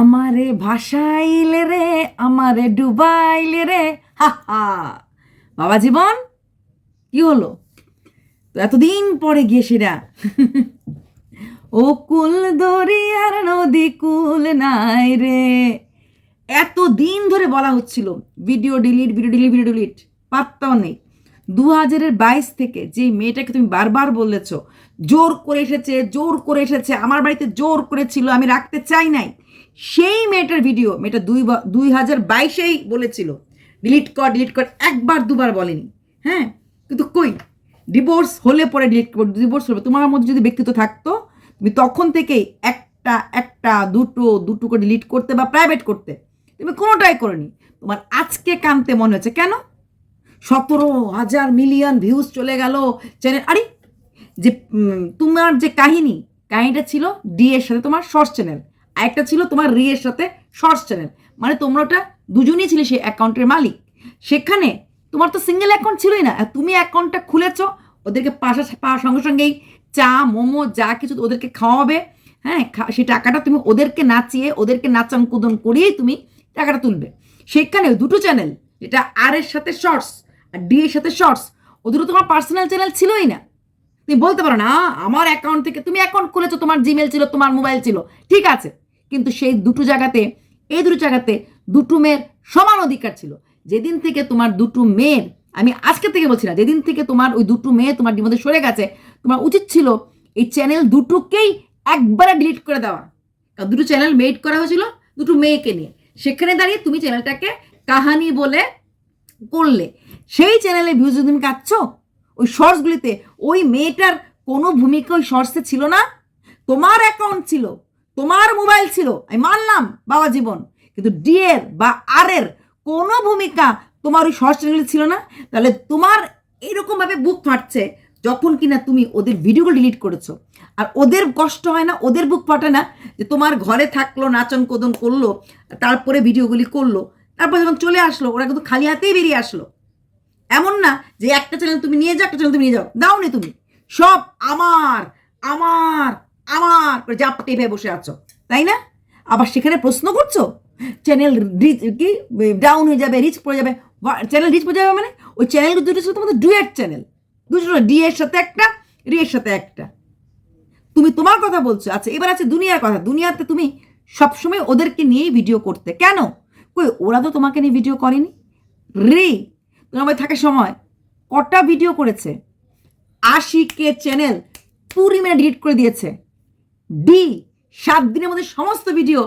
আমারে ভাসাইলে রে, আমারে ডুবাইলে রে, হা হা। বাবা জীবন, কি হলো? এতদিন পরে গিয়ে সেরা ও কুল দরিয়ার নদী কুল নাই রে। এত দিন ধরে বলা হচ্ছিল video delete video delete video delete পাত্তাও নেই। দু হাজারের বাইশ থেকে যে মেয়েটাকে তুমি বারবার বলেছ, জোর করে এসেছে, জোর করে এসেছে, আমার বাড়িতে জোর করেছিল, আমি রাখতে চাই নাই। সেই মেয়েটার ভিডিও মেয়েটা দুই দুই হাজার বাইশেই বলেছিল ডিলিট কর ডিলিট কর, একবার দুবার বলেনি। হ্যাঁ? কিন্তু কই? ডিভোর্স হলে পরে ডিলিট করব ডিভোর্স হবে তোমার মধ্যে যদি ব্যক্তিত্ব থাকতো, তুমি তখন থেকেই একটা একটা, দুটো দুটো করে ডিলিট করতে বা প্রাইভেট করতে, তুমি কোনোটাই করনি। তোমার আজকে কানতে মনে হচ্ছে। কেন? সতেরো হাজার মিলিয়ন ভিউজ চলে গেল চ্যানেল আরে, যে তোমার যে কাহিনী, কাহিনীটা ছিল ডি এর সাথে তোমার শর্টস চ্যানেল আরেকটা ছিল তোমার রি এর সাথে শর্টস চ্যানেল মানে তোমরা ওটা দুজনেই ছিলে সেই অ্যাকাউন্টের মালিক। সেখানে তোমার তো সিঙ্গেল অ্যাকাউন্ট ছিলই না। তুমি অ্যাকাউন্টটা খুলেছো, ওদেরকে পাশা, পাওয়ার সঙ্গে সঙ্গেই চা, মোমো, যা কিছু ওদেরকে খাওয়াবে হ্যাঁ সেই টাকাটা তুমি ওদেরকে নাচিয়ে, ওদেরকে নাচান কুদন করিয়েই তুমি টাকাটা তুলবে। সেখানে দুটো চ্যানেল যেটা আর এর সাথে শর্টস আর ডি এর সাথে শর্টস ও দুটো তোমার পার্সোনাল চ্যানেল ছিলই না। তুমি বলতে পারো না, আমার অ্যাকাউন্ট থেকে তুমি অ্যাকাউন্ট খুলেছো, তোমার জিমেল ছিল, তোমার মোবাইল ছিল। ঠিক আছে, কিন্তু সেই দুটো জায়গাতে, এই দুটো জায়গাতে দুটো মেয়ের সমান অধিকার ছিল। যেদিন থেকে তোমার দুটো মেয়ের, আমি আজকে থেকে বলছি না, যেদিন থেকে তোমার ওই দুটো মেয়ে তোমার মধ্যে সরে গেছে, তোমার উচিত ছিল এই চ্যানেল দুটোকেই একবারে ডিলিট করে দেওয়া। কারণ দুটো চ্যানেল মেড করা হয়েছিল দুটো মেয়েকে নিয়ে। সেখানে দাঁড়িয়ে তুমি চ্যানেলটাকে কাহানি বলে করলে। সেই চ্যানেলে ভিউজ তুমি কাটছো ওই শর্টসগুলিতে ওই মেয়েটার কোনো ভূমিকা ওই শর্টসে ছিল না? তোমার অ্যাকাউন্ট ছিল, তোমার মোবাইল ছিল, আমি মানলাম বাবা জীবন, কিন্তু ডিএর বা আর এর কোনো ভূমিকা তোমার ওই শর্টস চ্যানেলে ছিল না? তাহলে তোমার এরকমভাবে বুক ফাটছে যখন কিনা তুমি ওদের ভিডিওগুলো ডিলিট করেছ। আর ওদের কষ্ট হয় না, ওদের বুক ফাটে না যে তোমার ঘরে থাকল, নাচন কোদন করল, তারপরে ভিডিওগুলি করল, তারপর যখন চলে আসলো, ওরা কিন্তু খালি হাতেই বেরিয়ে আসলো। এমন না যে একটা চ্যানেল তুমি নিয়ে যাও, একটা চ্যানেল তুমি নিয়ে যাও। দাওনি তুমি। সব আমার আমার আমার করে জাপ টেপে বসে আছো। তাই না? আবার সেখানে প্রশ্ন করছ? চ্যানেল রিচ কি? ডাউন হয়ে যাবে রিচ পড়ে যাবে। চ্যানেল রিচ পড়ে যাবে মানে? ওই চ্যানেল দুটো ছিল তোমাদের ডুয়েট চ্যানেল দুটো ডি এর সাথে একটা রি এর সাথে একটা। তুমি তোমার কথা বলছো। আচ্ছা এবার আছে দুনিয়ার কথা। দুনিয়াতে তুমি সবসময় ওদেরকে নিয়েই ভিডিও করতে। কেন? কই, ওরা তো তোমাকে নিয়ে ভিডিও করেনি। রে তোমার থাকার সময়। কটা ভিডিও করেছে? আশি কে চ্যানেল পুরি মেনে ডিলিট করে দিয়েছে। ডি সাত দিনের মধ্যে সমস্ত ভিডিও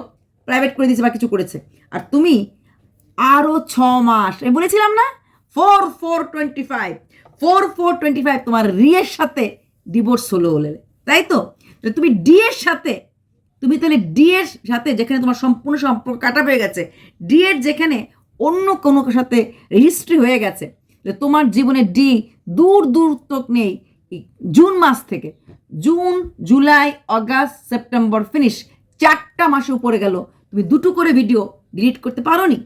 প্রাইভেট করে দিয়েছে বা কিছু করেছে। আর তুমি আরও ছ মাস, আমি বলেছিলাম না? Four four twenty five four four twenty five তোমার রিয়ের সাথে ডিভোর্স হলো বলে। তাই তো? তো তুমি ডি এর সাথে, তুমি তাহলে ডি এর সাথে যেখানে তোমার সম্পূর্ণ সম্পর্ক কাটা হয়ে গেছে ডি এর যেখানে অন্য কোনো সাথে রেজিস্ট্রি হয়ে গেছে তোমার জীবনে ডি দূর দূর তক নেই জুন মাস থেকে। June, July August September finish চারটা মাসে উপরে গেল। তুমি দুটো করে ভিডিও ডিলিট করতে পারো নি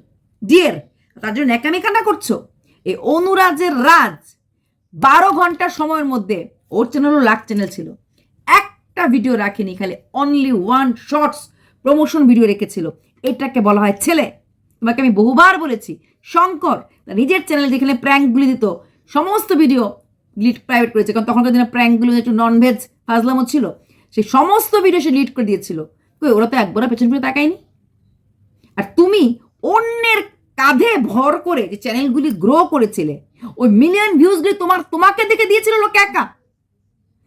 ডিয়ের তার জন্য ন্যাকামি কান্না করছ। এই অনুরাজের রাজ বারো ঘণ্টা সময়ের মধ্যে ওর চ্যানেলও লাখ চ্যানেল ছিল। একটা ভিডিও রাখেনি, খালি only one shorts promotion video রেখেছিল। এটাকে বলা হয় ছেলে। তোমাকে আমি বহুবার বলেছি, শঙ্কর নিজের চ্যানেল যেখানে প্র্যাঙ্কগুলি দিত। সমস্ত ভিডিও ডিলিট প্রাইভেট করেছে, কারণ তখনকার দিনে প্র্যাঙ্কগুলো একটু ননভেজ ফাজলামও ছিল। সেই সমস্ত ভিডিও সে ডিলিট করে দিয়েছিল। কই, ওরা তো একবারও পেছন ফিরে তাকায়নি। আর তুমি অন্যের কাঁধে ভর করে যে চ্যানেলগুলি গ্রো করেছিলে, ওই মিলিয়ন ভিউজগুলি তোমার, তোমাকে দেখে দিয়েছিল লোকে একা।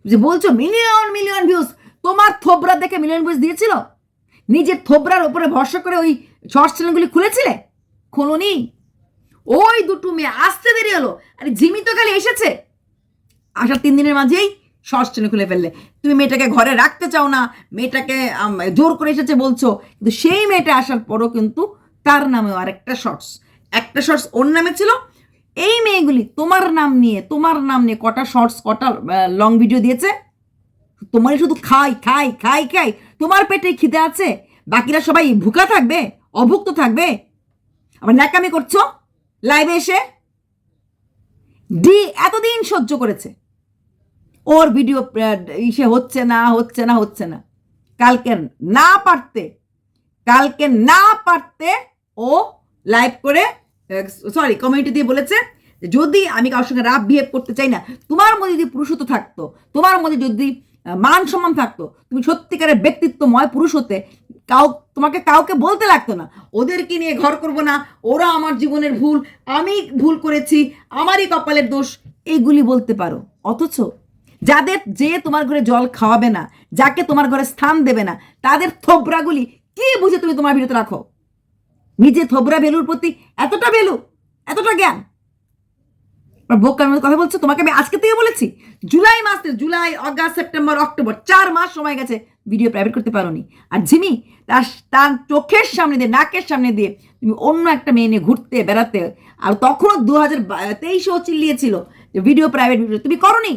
যে বলছো মিলিয়ন মিলিয়ন ভিউজ তোমার থোবরা দেখে মিলিয়ন ভিউজ দিয়েছিল? নিজের থোবরার ওপরে ভরসা করে ওই শর্টস চ্যানেলগুলি খুলেছিলে? খোলনি। ওই দুটো মেয়ে আসতে দেরি হলো। আরে জিমি তো খালি এসেছে। আসার তিন দিনের মাঝেই শর্টস চ্যানেল খুলে ফেললে। তুমি মেয়েটাকে ঘরে রাখতে চাও না, মেয়েটাকে জোর করে এসেছে বলছো। কিন্তু সেই মেয়েটা আসার পরও কিন্তু তার নামেও আরেকটা শর্টস একটা শর্টস ওর নামে ছিল। এই মেয়েগুলি তোমার নাম নিয়ে, তোমার নাম নিয়ে কটা শর্টস কটা লং ভিডিও দিয়েছে? তোমারই শুধু খাই খাই খাই খাই। তোমার পেটে খিদে আছে? বাকিরা সবাই ভুকা থাকবে? অভুক্ত থাকবে? আবার ন্যাকামি করছ? লাইভে এসে? ডি এতদিন সহ্য করেছে। ওর ভিডিও ইসে হচ্ছে না হচ্ছে না হচ্ছে না। কালকে না পারতে, কালকে না পারতে ও লাইভ করে সরি কমিউনিটি দিয়ে বলেছে, যদি আমি কারোর সঙ্গে রাফ বিহেভ করতে চাই না, তোমার মধ্যে যদি পুরুষত্ব থাকতো, তোমার মধ্যে যদি মান সম্মান থাকতো, তুমি সত্যিকারের ব্যক্তিত্বময় পুরুষ হতে কাউ, তোমাকে কাউকে বলতে লাগতো না। ওদেরকে নিয়ে ঘর করব না। ওরা আমার জীবনের ভুল, আমি ভুল করেছি, আমারই কপালের দোষ এইগুলি বলতে পারো। অথচ যাদের যে তোমার ঘরে জল খাওয়াবে না, যাকে তোমার ঘরে স্থান দেবে না, তাদের থোবরাগুলি কি বুঝে তুমি তোমার বিরত রাখো? নিজে থোবরা ভ্যালুর প্রতি এতটা ভ্যালু এতটা জ্ঞান বোকার মধ্যে কথা বলছো? তোমাকে আমি আজকে থেকে বলেছি, জুলাই মাসে, জুলাই, অগাস্ট, সেপ্টেম্বর, অক্টোবর, চার মাস সময় গেছে ভিডিও প্রাইভেট করতে পারোনি। আর ঝিমি তার তার চোখের সামনে দিয়ে, নাকের সামনে দিয়ে তুমি অন্য একটা মেয়ে নিয়ে ঘুরতে, বেড়াতে, আর তখনও দু হাজার তেইশেও চিল্লিয়েছিল যে ভিডিও প্রাইভেট ভিডিও তুমি করনি?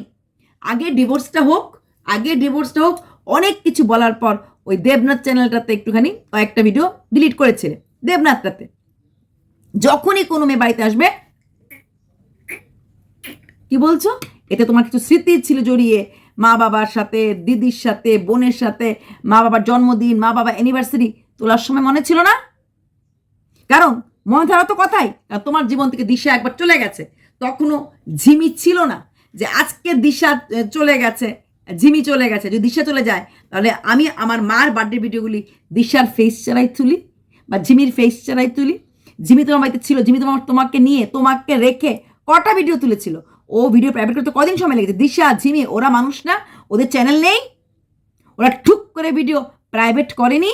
আগে ডিভোর্সটা হোক, আগে ডিভোর্সটা হোক, অনেক কিছু বলার পর ওই দেবনাথ চ্যানেলটাতে একটুখানি কয়েকটা ভিডিও ডিলিট করেছিলে দেবনাথটাতে। যখনই কোনো মেয়ে বাড়িতে আসবে কি বলছো? এতে তোমার কিছু স্মৃতি ছিল জড়িয়ে। মা বাবার সাথে, দিদির সাথে, বোনের সাথে, মা বাবার জন্মদিন, মা বাবা অ্যানিভার্সারি তোলার সময় মনে ছিল না? কারণ মনে থাকা তো কথাই, কারণ তোমার জীবন থেকে দিশা একবার চলে গেছে। তখনও ঝিমি ছিল না যে আজকে দিশা চলে গেছে, ঝিমি চলে গেছে। যদি দিশা চলে যায়, তাহলে আমি আমার মার বার্থডে ভিডিওগুলি দিশার ফেস চালাই তুলি বা ঝিমির ফেস চালাই তুলি। ঝিমি তোমার বাড়িতে ছিল, ঝিমি তোমার তোমাকে নিয়ে, তোমাকে রেখে কটা ভিডিও তুলেছিল? ও ভিডিও প্রাইভেট করতে কদিন সময় লেগেছে? দিশা, ঝিমি, ওরা মানুষ না? ওদের চ্যানেল নেই? ওরা ঠুক করে ভিডিও প্রাইভেট করেনি?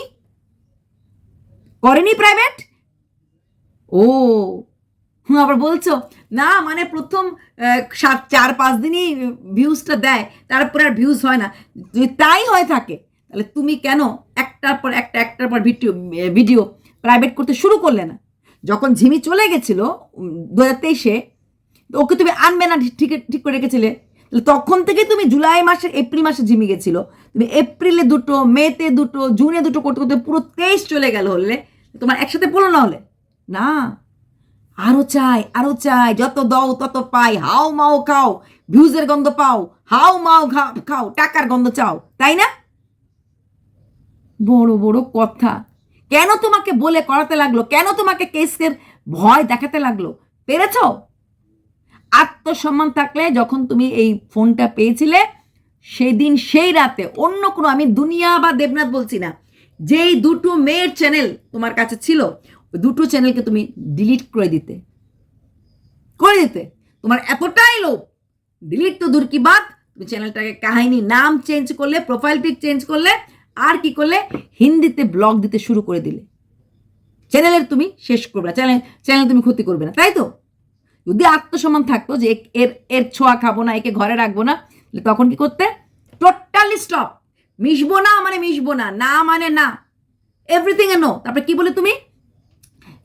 করেনি প্রাইভেট ও আবার বলছো, না মানে প্রথম সাত, চার, পাঁচ দিনই ভিউজটা দেয়, তারপরে আর ভিউজ হয় না। যদি তাই হয়ে থাকে, তাহলে তুমি কেন একটার পর একটা, একটার পর ভিডিও ভিডিও প্রাইভেট করতে শুরু করলে না? যখন ঝিমি চলে গেছিল দু হাজার তেইশে ওকে তুমি আনবে না ঠিক ঠিক করে রেখেছিলে? তখন থেকে তুমি জুলাই মাসে, এপ্রিল মাসে ঝিমি গেছিল। তুমি এপ্রিলে দুটো, মেতে দুটো, জুনে দুটো করতে করতে পুরো তেইশ চলে গেল হলে। তোমার একসাথে পড়ল না হলে? না। আরও চাই আরও চাই, যত দাও তত পাই। হাও মাও খাও, ভিউজের গন্ধ পাও। হাও মাও খাও, টাকার গন্ধ চাও। তাই না? বড় বড় কথা। কেন তোমাকে বলে করাতে লাগল? কেন তোমাকে কেসের ভয় দেখাতে লাগল? পেরেছ? আত্মসম্মান থাকলে যখন তুমি এই ফোনটা পেয়েছিলে, সেদিন সেই রাতে অন্য কোনো আমি দুনিয়া বা দেবনাথ বলছি না, যেই দুটো মেয়ের চ্যানেল তোমার কাছে ছিল, ওই দুটো চ্যানেলকে তুমি ডিলিট করে দিতে। করে দিতে। তোমার এতটাই লোভ। ডিলিট তো দূর কি বাদ তুমি চ্যানেলটাকে কাহিনী, নাম চেঞ্জ করলে প্রোফাইল পিক চেঞ্জ করলে, আর কি করলে? হিন্দিতে ব্লগ দিতে শুরু করে দিলে। চ্যানেলের তুমি শেষ করবে না। চ্যানেল চ্যানেল তুমি ক্ষতি করবে না। তাই তো? যদি আত্মসম্মান থাকতো যে এর এর ছোঁয়া খাব না, একে ঘরে রাখব না তখন কি করতে? টোটালি স্টপ মিশবো না মানে মিশবো না না মানে না। এভরিথিং এ নো তারপরে কি বলে তুমি?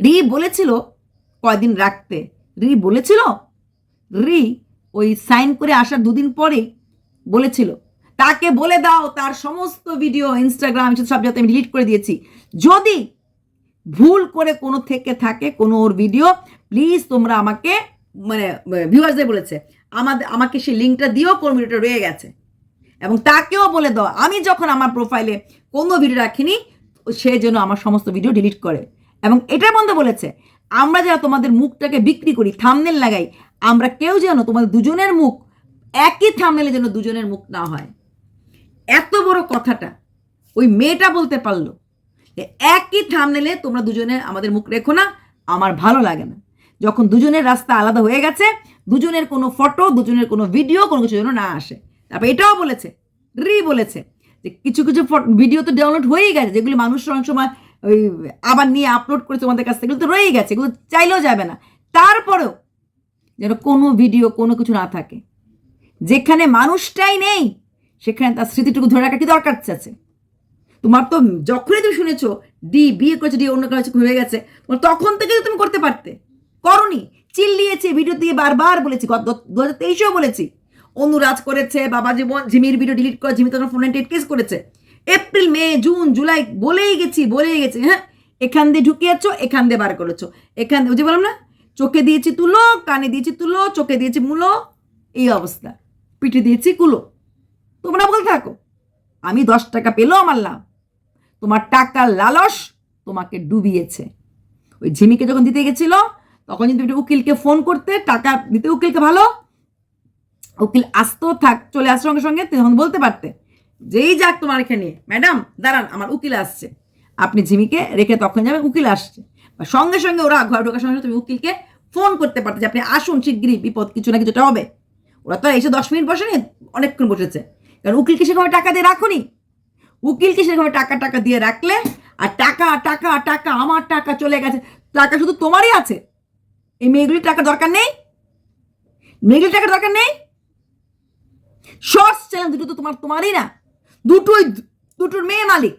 রি বলেছিল কয়দিন রাখতে। রি বলেছিল? রি ওই সাইন করে আসার দুদিন পরেই বলেছিল। তাকে বলে দাও তার সমস্ত ভিডিও ইনস্টাগ্রাম সব যাতে আমি ডিলিট করে দিয়েছি। যদি ভুল করে কোনো থেকে থাকে, কোনো ওর ভিডিও প্লিজ তোমরা আমাকে মানে ভিউয়ার্সদের বলেছে আমাদের আমাকে সেই লিঙ্কটা দিয়েও কোন ভিডিওটা রয়ে গেছে। এবং তাকেও বলে দাও, আমি যখন আমার প্রোফাইলে কোনো ভিডিও রাখিনি, সে যেন আমার সমস্ত ভিডিও ডিলিট করে। এবং এটার বন্ধ বলেছে, আমরা যারা তোমাদের মুখটাকে বিক্রি করি থামনেল লাগাই, আমরা কেউ যেন তোমাদের দুজনের মুখ, একই থামনেলে যেন দুজনের মুখ না হয়। এত বড় কথাটা, ওই মেয়েটা বলতে পারল একই থামনেলে তোমরা দুজনে আমাদের মুখ রেখো না, আমার ভালো লাগে না। যখন দুজনের রাস্তা আলাদা হয়ে গেছে, দুজনের কোনো ফটো দুজনের কোনো ভিডিও কোনো কিছু যেন না আসে। তারপর এটাও বলেছে, রি বলেছে যে কিছু কিছু ভিডিও তো ডাউনলোড হয়েই গেছে, যেগুলি মানুষ অনেক সময় ওই আবার নিয়ে আপলোড করে তোমাদের কাছ থেকে, এগুলো তো রয়েই গেছে, এগুলো চাইলেও যাবে না। তারপরেও যেন কোনো ভিডিও কোনো কিছু না থাকে। যেখানে মানুষটাই নেই, সেখানে তার স্মৃতিটুকু ধরে রাখা কি দরকার আছে? তোমার তো যখনই তুমি শুনেছো, ডি, বিয়ে করেছ, ডি, অন্য কাছে হয়ে গেছে তখন থেকে তুমি করতে পারতে। করনি, চিল্লিয়েছে ভিডিও দিয়ে বারবার বলেছি, গত দু হাজার তেইশেও বলেছি। অনুরাজ করেছে, বাবা জীবন, ঝিমির ভিডিও ডিলিট করে, ঝিমি তখন ফোন টেট কেস করেছে। এপ্রিল মে জুন জুলাই বলেই গেছি বলেই গেছি হ্যাঁ? এখান দিয়ে ঢুকিয়েছো, এখান দিয়ে বার করেছ। এখান দিয়ে, বুঝে বললাম না? চোখে দিয়েছি তুলো, কানে দিয়েছি তুলো, চোখে দিয়েছি মুলো, এই অবস্থা। পিঠে দিয়েছি কুলো। তোমরা বলতে থাকো, আমি দশ টাকা পেলেও আমার লাভ তোমার টাকা লালস তোমাকে ডুবিয়েছে। ওই ঝিমিকে যখন দিতে গেছিল তখন একটু উকিলকে ফোন করতে, টাকা দিতে, উকিলকে ভালো। উকিল আসতো থাক, চলে আসার সঙ্গে সঙ্গে তখন বলতে পারতে, যেই যাক তোমার এখানে ম্যাডাম দাঁড়ান, আমার উকিল আসছে। আপনি ঝিমিকে রেখে তখন যাবেন, উকিল আসছে। বা সঙ্গে সঙ্গে ওরা ঘর ঢোকার সঙ্গে তুমি উকিলকে ফোন করতে পারতে যে, আপনি আসুন শিগগিরই, বিপদ কিছু না কিছুটা হবে। ওরা তো এসে দশ মিনিট বসে বসেনি, অনেকক্ষণ বসেছে। কারণ উকিলকে সেভাবে টাকা দিয়ে রাখুনি। উকিলকে সেভাবে টাকা টাকা দিয়ে রাখলে, আর টাকা টাকা টাকা, আমার টাকা চলে গেছে, টাকা শুধু তোমারই আছে। এই মেয়েগুলির টাকা দরকার নেই? মেয়েগুলির টাকার দরকার নেই? শর্টস চ্যানেল দুটো তো তোমার তোমারই না। দুটোই দুটোর মেয়ে মালিক।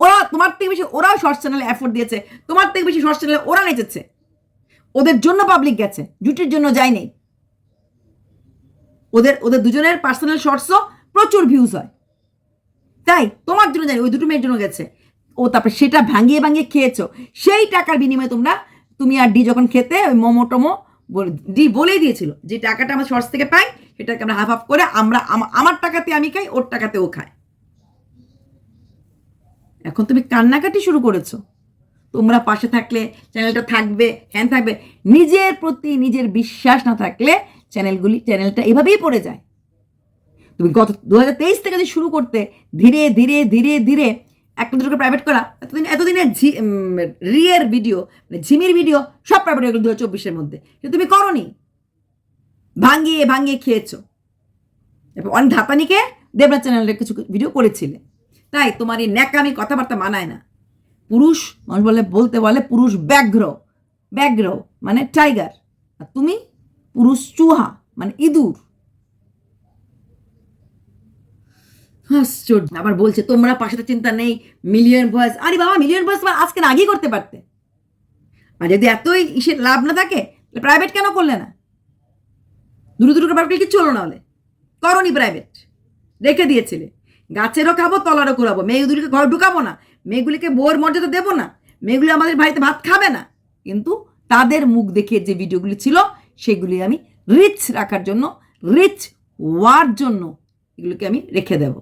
ওরা তোমার থেকে বেশি ওরাও শর্টস চ্যানেলে এফোর্ট দিয়েছে। তোমার থেকে বেশি শর্টস চ্যানেলে ওরা নেচেছে। ওদের জন্য পাবলিক গেছে। জুটির জন্য যায়নি ওদের ওদের দুজনের পার্সোনাল শর্টসও প্রচুর ভিউজ হয়। তাই তোমার জন্য জানি ওই দুটো মেয়ের জন্য গেছে। ও তারপরে সেটা ভাঙিয়ে ভাঙিয়ে খেয়েছো। সেই টাকার বিনিময়ে তোমরা তুমি আর ডি যখন খেতে, ওই মোমো টোমো ডি বলেই দিয়েছিল যে, টাকাটা আমরা শর্টস থেকে পাই, সেটাকে আমরা হাফ হাফ করে আমরা আমার টাকাতে আমি খাই, ওর টাকাতে ও খায়। এখন তুমি কান্নাকাটি শুরু করেছ। তোমরা পাশে থাকলে চ্যানেলটা থাকবে হ্যান থাকবে, নিজের প্রতি নিজের বিশ্বাস না থাকলে চ্যানেলগুলি চ্যানেলটা এভাবেই পড়ে যায়। তুমি গত দু হাজার তেইশ থেকে যদি শুরু করতে, ধীরে ধীরে ধীরে ধীরে একটা দুটোকে প্রাইভেট করা, এতদিন এতদিনে ঝি রিয়ের ভিডিও মানে ঝিমির ভিডিও সব প্রাইভেট হয়ে গেলো দু হাজার চব্বিশের মধ্যে। কিন্তু তুমি করনি। ভাঙিয়ে ভাঙিয়ে খেয়েছো। এরপর অনেক ধাতানিকে দেবনাথ চ্যানেলের কিছু ভিডিও করেছিলে। তাই তোমার এই ন্যাকামি কথাবার্তা মানায় না। পুরুষ, মানুষ বলে, বলতে বলে পুরুষ ব্যাঘ্র। ব্যাঘ্র মানে টাইগার আর তুমি পুরুষ চুহা মানে ইঁদুর। আশ্চর্য। আবার বলছে, তোমরা পাশে তো চিন্তা নেই মিলিয়ন ভয়েস আরে বাবা মিলিয়ন ভয়েস আজকে না আগেই করতে পারতে। আর যদি এতই ইসের লাভ না থাকে প্রাইভেট কেন করলে না? দুটো দুটো প্রাইভেট কিছু হলো না হলে। করনি প্রাইভেট রেখে দিয়েছিলে। গাছেরও খাব, তলারও কুড়াবো মেয়েগুলিকে ঘর ঢুকাবো না। মেয়েগুলিকে বোর মর্যাদা দেবো না। মেয়েগুলি আমাদের বাড়িতে ভাত খাবে না। কিন্তু তাদের মুখ দেখিয়ে যে ভিডিওগুলি ছিল, সেগুলি আমি রিচ রাখার জন্য রিচ হওয়ার জন্য এগুলোকে আমি রেখে দেব।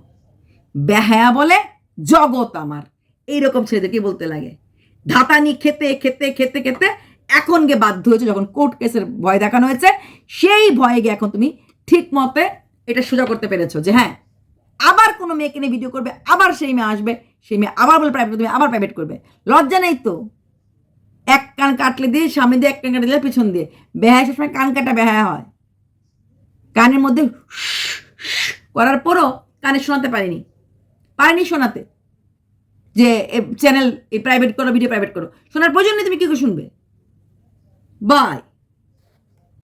বেহায়া বলে, জগৎ আমার। এইরকম ছেলেদেরকে বলতে লাগে। ধাতানি খেতে খেতে খেতে খেতে এখন গিয়ে বাধ্য হয়েছে যখন কোর্ট কেসের ভয় দেখানো হয়েছে, সেই ভয়ে গিয়ে এখন তুমি ঠিক মতে এটা সোজা করতে পেরেছ যে হ্যাঁ আবার কোনো মেয়েকে নিয়ে ভিডিও করবে, আবার সেই মেয়ে আসবে, সেই মেয়ে আবার বলে প্রাইভেট তুমি আবার প্রাইভেট করবে। লজ্জা নেই তো? এক কান কাটলে দিয়ে, সামনে দিয়ে এক কান কাটলে দিয়ে, পিছন দিয়ে। বেহায় সবসময় কান কাটা বেহায়া হয়। কানের মধ্যে করার পরও কানে শোনাতে পারিনি। পারিনি শোনাতে। যে চ্যানেল এই প্রাইভেট করো ভিডিও প্রাইভেট করো। শোনার প্রয়োজন নেই, তুমি কী করে শুনবে? বাই